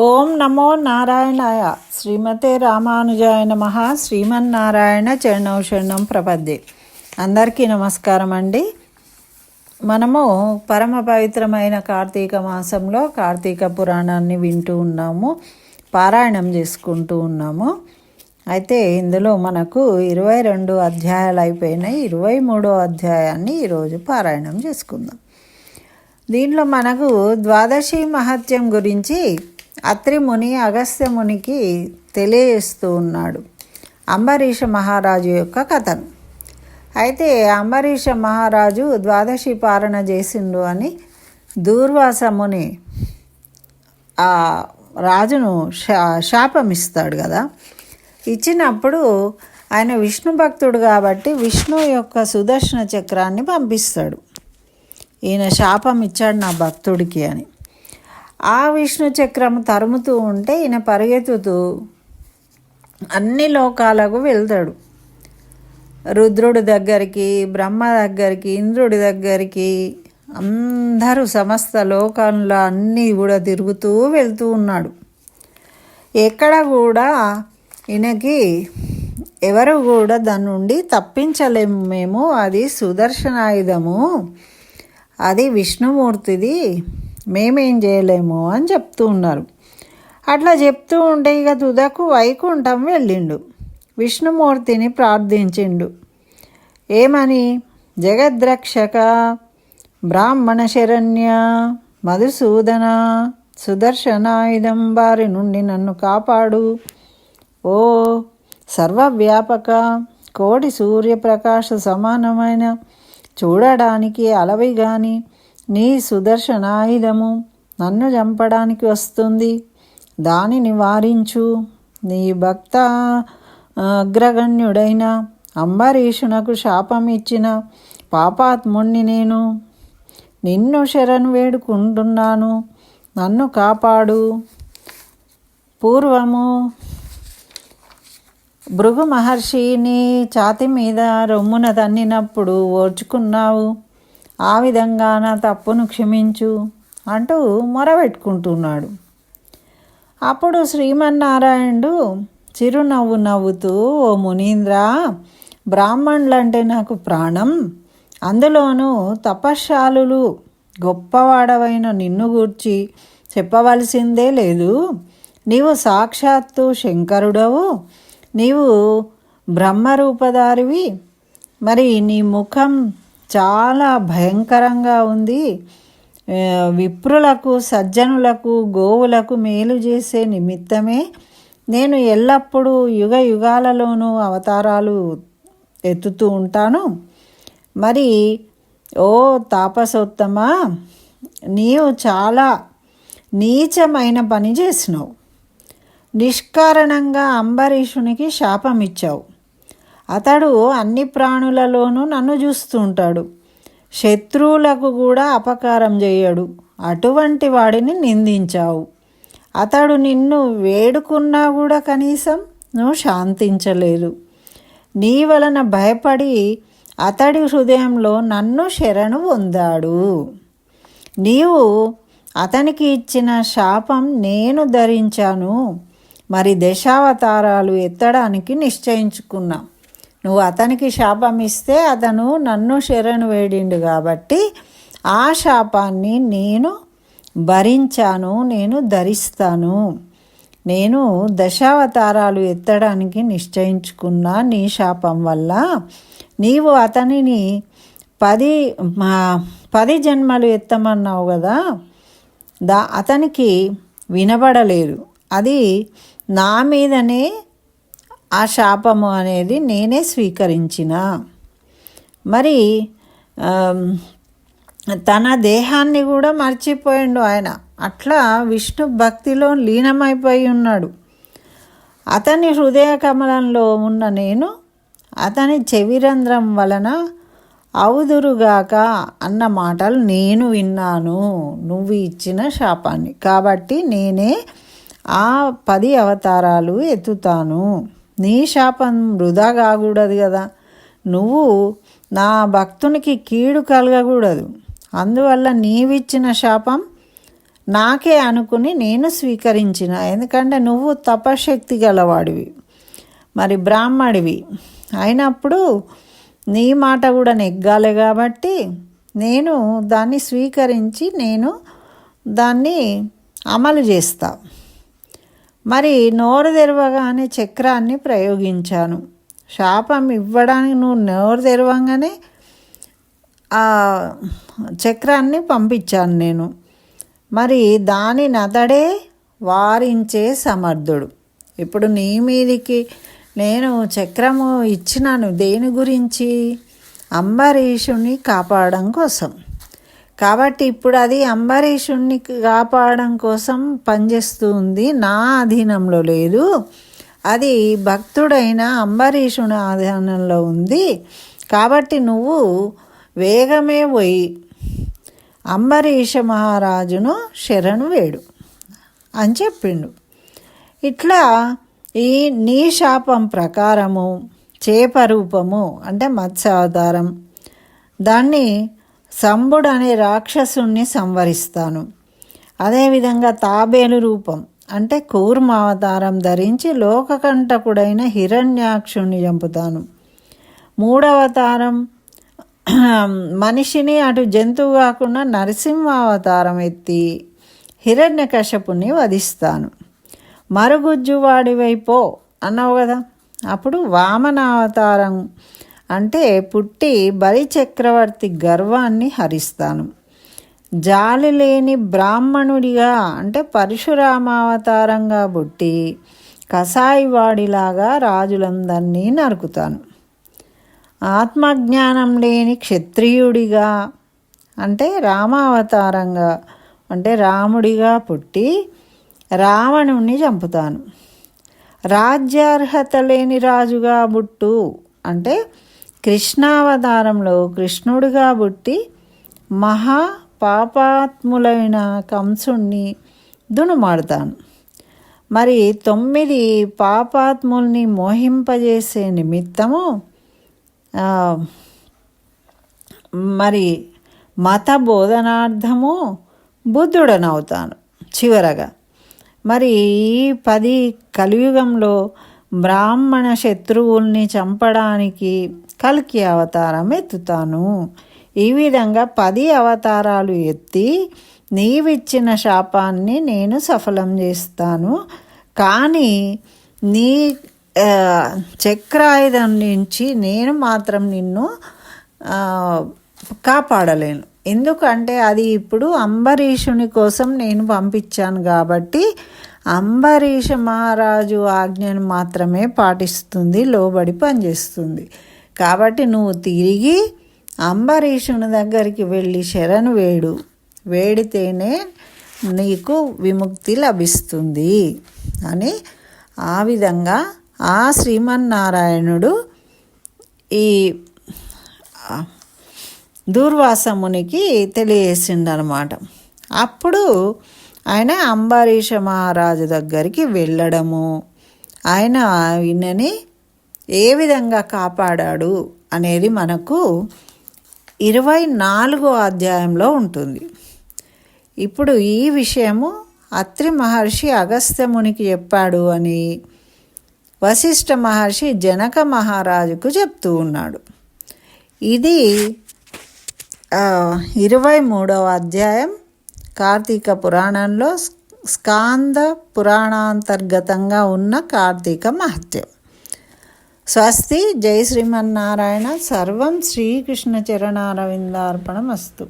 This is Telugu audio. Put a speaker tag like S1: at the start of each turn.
S1: ఓం నమో నారాయణాయ. శ్రీమతే రామానుజాయ నమ. శ్రీమన్నారాయణ చరణౌషణం ప్రపద్ది. అందరికీ నమస్కారం అండి. మనము పరమ పవిత్రమైన కార్తీక మాసంలో కార్తీక పురాణాన్ని వింటూ ఉన్నాము పారాయణం చేసుకుంటూ ఉన్నాము. అయితే ఇందులో మనకు ఇరవై రెండు అధ్యాయాలు అయిపోయినాయి. ఇరవై మూడో అధ్యాయాన్ని ఈరోజు పారాయణం చేసుకుందాం. దీంట్లో మనకు ద్వాదశి మహత్యం గురించి అత్రిముని అగస్త్యమునికి అగస్త్య మునికి తెలియజేస్తూ ఉన్నాడు. అంబరీష మహారాజు యొక్క కథను. అయితే అంబరీష మహారాజు ద్వాదశి పాలన చేసిండు అని దూర్వాస ముని ఆ రాజును శా శాపం ఇస్తాడు కదా. ఇచ్చినప్పుడు ఆయన విష్ణు భక్తుడు కాబట్టి విష్ణు యొక్క సుదర్శన చక్రాన్ని పంపిస్తాడు. ఈయన శాపం ఇచ్చాడు నా భక్తుడికి అని. ఆ విష్ణు చక్రం తరుముతూ ఉంటే ఈయన పరిగెత్తుతూ అన్ని లోకాలకు వెళ్తాడు. రుద్రుడి దగ్గరికి బ్రహ్మ దగ్గరికి ఇంద్రుడి దగ్గరికి అందరూ సమస్త లోకంలో అన్నీ కూడా తిరుగుతూ వెళ్తూ ఉన్నాడు. ఎక్కడ కూడా ఈయనకి ఎవరు కూడా దాని నుండి తప్పించలేము మేము. అది సుదర్శనాయుధము. అది విష్ణుమూర్తిది. మేమేం చేయలేము అని చెప్తూ ఉన్నారు. అట్లా చెప్తూ ఉంటే ఇక తుదకు వైకుంఠం వెళ్ళిండు. విష్ణుమూర్తిని ప్రార్థించిండు. ఏమని? జగద్రక్షక బ్రాహ్మణ శరణ్య మధుసూదన సుదర్శనాయుధం వారి నుండి నన్ను కాపాడు. ఓ సర్వవ్యాపక కోటి సూర్యప్రకాశ సమానమైన చూడడానికి అలవి కానీ నీ సుదర్శనాయుధము నన్ను చంపడానికి వస్తుంది. దానిని వారించు. నీ భక్త అగ్రగణ్యుడైన అంబరీషునకు శాపం ఇచ్చిన పాపాత్ముణ్ణి నేను. నిన్ను శరణు వేడుకుంటున్నాను. నన్ను కాపాడు. పూర్వము భృగు మహర్షిని ఛాతి మీద రొమ్మున తన్నినప్పుడు ఓర్చుకున్నావు. ఆ విధంగా నా తప్పును క్షమించు అంటూ మొరబెట్టుకుంటున్నాడు అప్పుడు శ్రీమన్నారాయణుడు చిరునవ్వు నవ్వుతూ ఓ మునీంద్ర బ్రాహ్మణులంటే నాకు ప్రాణం. అందులోనూ తపశ్శాలులు గొప్పవాడవైన నిన్ను గూర్చి చెప్పవలసిందే లేదు. నీవు సాక్షాత్తు శంకరుడవు. నీవు బ్రహ్మరూపధారివి. మరి నీ ముఖం చాలా భయంకరంగా ఉంది. విప్రులకు సజ్జనులకు గోవులకు మేలు చేసే నిమిత్తమే నేను ఎల్లప్పుడూ యుగ యుగాలలోనూ అవతారాలు ఎత్తుతూ ఉంటాను. మరి ఓ తాపసోత్తమా నీవు చాలా నీచమైన పని చేసినావు. నిష్కారణంగా అంబరీషునికి శాపం ఇచ్చావు అతడు అన్ని ప్రాణులలోనూ నన్ను చూస్తుంటాడు శత్రువులకు కూడా అపకారం చేయడు. అటువంటి వాడిని నిందించావు. అతడు నిన్ను వేడుకున్నా కూడా కనీసం నువ్వు శాంతించలేదు. నీ వలన భయపడి అతడి హృదయంలో నన్ను శరణు పొందాడు. నీవు అతనికి ఇచ్చిన శాపం నేను ధరించాను. మరి దశావతారాలు ఎత్తడానికి నిశ్చయించుకున్నా. నువ్వు అతనికి శాపం ఇస్తే అతను నన్ను శరణు వేడిండు కాబట్టి ఆ శాపాన్ని నేను భరించాను నేను ధరిస్తాను. నేను దశావతారాలు ఎత్తడానికి నిశ్చయించుకున్నా నీ శాపం వల్ల నీవు అతనిని పది పది జన్మలు ఎత్తమన్నావు కదా దా అతనికి వినబడలేదు. అది నా మీదనే ఆ శాపము అనేది నేనే స్వీకరించిన. మరి తన దేహాన్ని కూడా మర్చిపోయిండు ఆయన. అట్లా విష్ణు భక్తిలో లీనమైపోయి ఉన్నాడు. అతని హృదయ కమలంలో ఉన్న నేను అతని చెవిరంధ్రం వలన అవుదురుగాక అన్న మాటలు నేను విన్నాను. నువ్వు ఇచ్చిన శాపాన్ని. కాబట్టి నేనే ఆ పది అవతారాలు ఎత్తుతాను. నీ శాపం వృధా కాకూడదు కదా. నువ్వు నా భక్తునికి కీడు కలగకూడదు. అందువల్ల నీవిచ్చిన శాపం నాకే అనుకుని నేను స్వీకరించిన. ఎందుకంటే నువ్వు తపశక్తి గలవాడివి. మరి బ్రాహ్మడివి. అయినప్పుడు నీ మాట కూడా నెగ్గాలి కాబట్టి నేను దాన్ని స్వీకరించి నేను దాన్ని అమలు చేస్తాను మరి నోరు తెరవగానే చక్రాన్ని ప్రయోగించాను. శాపం ఇవ్వడానికి నువ్వు నోరు తెరవంగానే ఆ చక్రాన్ని పంపించాను నేను. మరి దాని నతడే వారించే సమర్థుడు. ఇప్పుడు నీ మీదికి నేను చక్రము ఇచ్చినాను. దేని గురించి? అంబరీషుని కాపాడడం కోసం. కాబట్టి ఇప్పుడు అది అంబరీషుణ్ణి కాపాడడం కోసం పనిచేస్తుంది. నా అధీనంలో లేదు. అది భక్తుడైన అంబరీషుని ఆధీనంలో ఉంది. కాబట్టి నువ్వు వేగమే పోయి అంబరీష మహారాజును శరణు వేడు అని చెప్పిండు. ఇట్లా ఈ నీ శాపం ప్రకారము చేప రూపము అంటే మత్స్య అవతారం దాన్ని సంబుడు అనే రాక్షసుణ్ణి సంవరిస్తాను. అదేవిధంగా తాబేలు రూపం అంటే కూర్మావతారం ధరించి లోకకంఠకుడైన హిరణ్యాక్షుణ్ణి చంపుతాను. మూడవతారం మనిషిని అటు జంతువు కాకుండా నరసింహ అవతారం ఎత్తి హిరణ్యకశపుని వధిస్తాను. మరుగుజ్జు వాడివైపో అన్నావు కదా. అప్పుడు వామన అవతారం అంటే పుట్టి బలిచక్రవర్తి గర్వాన్ని హరిస్తాను. జాలి లేని బ్రాహ్మణుడిగా అంటే పరశురామావతారంగా పుట్టి కసాయివాడిలాగా రాజులందరినీ నరుకుతాను. ఆత్మజ్ఞానం లేని క్షత్రియుడిగా అంటే రామావతారంగా అంటే రాముడిగా పుట్టి రావణుణ్ణి చంపుతాను. రాజ్యార్హత లేని రాజుగా బుట్టు అంటే కృష్ణావతారంలో కృష్ణుడిగా పుట్టి మహా పాపాత్ములైన కంసుణ్ణి దునుమాడతాను మరి తొమ్మిది పాపాత్ముల్ని మోహింపజేసే నిమిత్తము మరి మత బోధనార్థము బుద్ధుడనవుతాను చివరగా. మరి ఈ పది కలియుగంలో బ్రాహ్మణ శత్రువుల్ని చంపడానికి కల్కి అవతారం ఎత్తుతాను ఈ విధంగా పది అవతారాలు ఎత్తి నీవిచ్చిన శాపాన్ని నేను సఫలం చేస్తాను. కానీ నీ చక్రాయుధం నుంచి నేను మాత్రం నిన్ను కాపాడలేను. ఎందుకంటే అది ఇప్పుడు అంబరీషుని కోసం నేను పంపించాను కాబట్టి అంబరీష మహారాజు ఆజ్ఞను మాత్రమే పాటిస్తుంది లోబడి పనిచేస్తుంది. కాబట్టి నువ్వు తిరిగి అంబరీషుని దగ్గరికి వెళ్ళి శరణు వేడు. వేడితేనే నీకు విముక్తి లభిస్తుంది అని ఆ విధంగా ఆ శ్రీమన్నారాయణుడు ఈ దూర్వాసమునికి తెలియజేసిండనమాట. అప్పుడు ఆయన అంబరీష మహారాజు దగ్గరికి వెళ్ళడము. ఆయన ఈయనని ఏ విధంగా కాపాడాడు అనేది మనకు ఇరవై నాలుగో అధ్యాయంలో ఉంటుంది. ఇప్పుడు ఈ విషయము అత్రి మహర్షి అగస్త్యమునికి చెప్పాడు అని వశిష్ఠ మహర్షి జనక మహారాజుకు చెప్తూ ఉన్నాడు. ఇది ఇరవై మూడవ అధ్యాయం కార్తీక పురాణంలో స్కాంద పురాణాంతర్గతంగా ఉన్న కార్తీక మహత్యం. స్వస్తి జై శ్రీమన్నారాయణ సర్వం శ్రీకృష్ణ చరణారవిందార్పణమస్తు